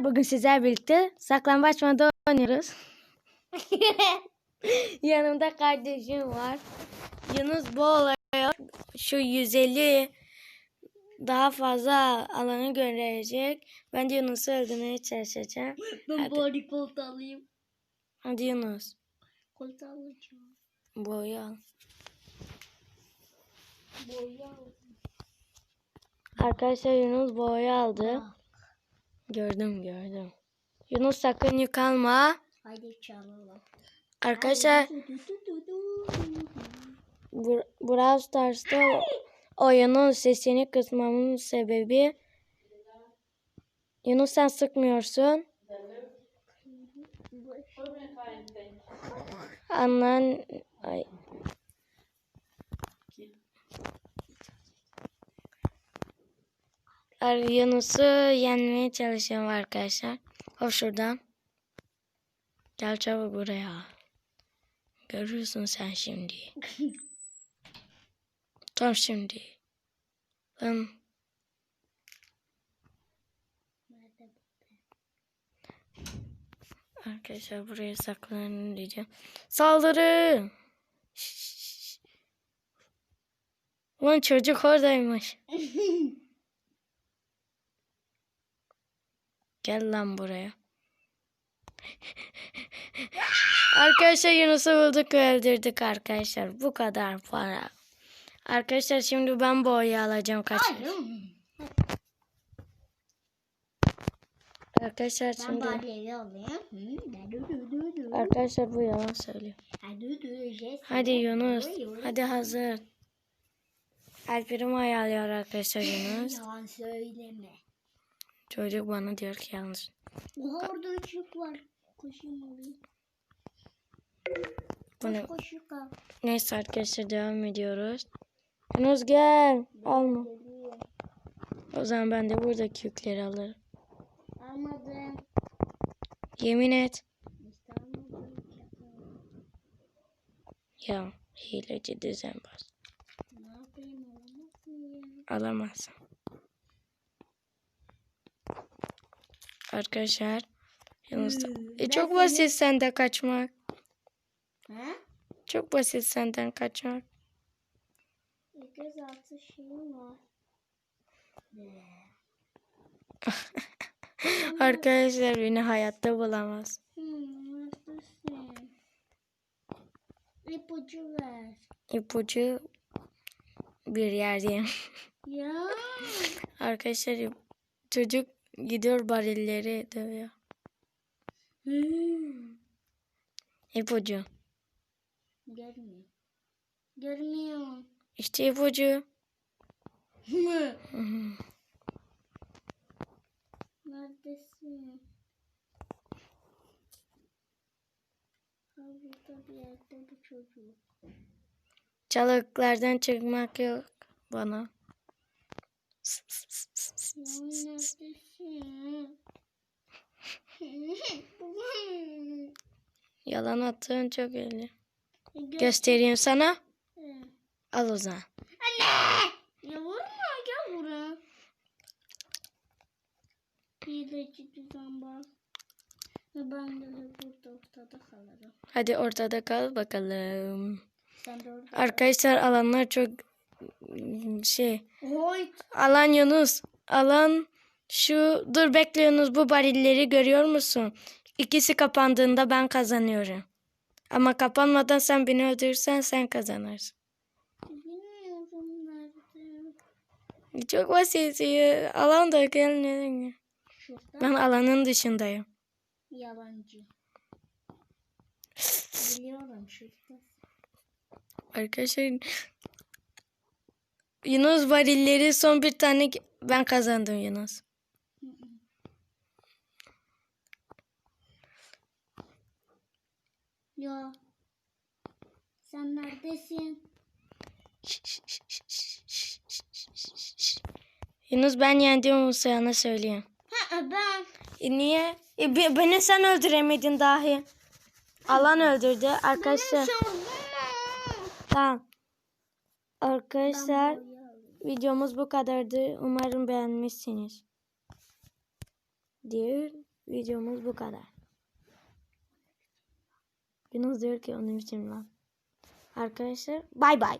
Bugün sizler birlikte saklambaç modu oynuyoruz. Yanımda kardeşim var. Yunus bu olaya şu 150 daha fazla alanı görecek. Ben de Yunus'u öldürmeye çalışacağım. Ben Hadi. bari koltuğu alayım. Hadi Yunus. Koltuğu alacağım. Al. Boya al. Arkadaşlar Yunus boyu aldı. Bak, Gördüm gördüm. Yunus sakın yıkanma. Hadi çalalım. Arkadaşlar. Br- Brawl Stars'ta oyunun sesini kısmamın sebebi Yunus sen sıkmıyorsun. Anan ay. Yunus'u yenmeye çalışıyorum arkadaşlar. Hop şuradan. Gel çabuk buraya. Görürsün sen şimdi. Tam şimdi. Ben Arkadaşlar buraya saklanın diyeceğim. Saldırı! Şşş. Ulan çocuk oradaymış. Gel lan buraya. arkadaşlar Yunus'u bulduk ve öldürdük arkadaşlar. Bu kadar para. Arkadaşlar şimdi ben bu oyu alacağım kaç. Arkadaşlar şimdi arkadaşlar bu yalan söylüyor. Hadi Yunus. Hadi hazır. Alper'im ayarlıyor arkadaşlar Yunus. Yalan söyleme. Çocuk bana diyor ki yanlış. Oha orada ışık var. Koşayım alayım. Bu ne? Koş koş yukarı. Neyse arkadaşlar devam ediyoruz. Yunus gel. Alma. O zaman ben de buradaki yükleri alırım. Almadım. Yemin et. Ya hileci düzenbaz. Ne yapayım alamazsın ya. Alamazsın. Arkadaşlar. Da- Hmm, E, çok seni- basit senden kaçmak. Ha? Çok basit senden kaçmak. Göz altı şeyim var. Arkadaşlar beni hayatta bulamaz. Hmm? İpucu ver. İpucu bir yerdeyim. Ya. Arkadaşlar çocuk gidiyor barilleri dövüyor. Hmm. İpucu. Görmüyor. Görmüyor. İşte ipucu. Neredesin? Burada bir yerde bu çocuk. Çalıklardan çıkmak yok bana. Yalan attığın çok iyi. Gö- Göstereyim sana. Al o zaman. Anne! Ya vurma gel buraya. Hileci düzenbaz. Ve ben de burada ortada kalırım. Hadi ortada kal bakalım. De. Arkadaşlar alanlar çok şey. Alan Yunus. Alan şu. Dur bekle Yunus bu barilleri görüyor musun? İkisi kapandığında ben kazanıyorum. Ama kapanmadan sen beni öldürürsen sen kazanırsın. Bilmiyorum nerede. Çok basit. Alan da gel neden gel. Şurada. Ben alanın dışındayım. Yalancı. Biliyorum şurada. Arkadaşlar Yunus varilleri son bir tane ben kazandım Yunus. Ya. Sen neredesin? Yunus ben yendim sana söyleyeyim. Ha ben. E niye? E, be- beni sen öldüremedin dahi. Alan öldürdü arkadaşlar. Tamam. Arkadaşlar videomuz bu kadardı. Umarım beğenmişsiniz. diye videomuz bu kadar. Yunus diyor ki onun için lan. Arkadaşlar bay bay.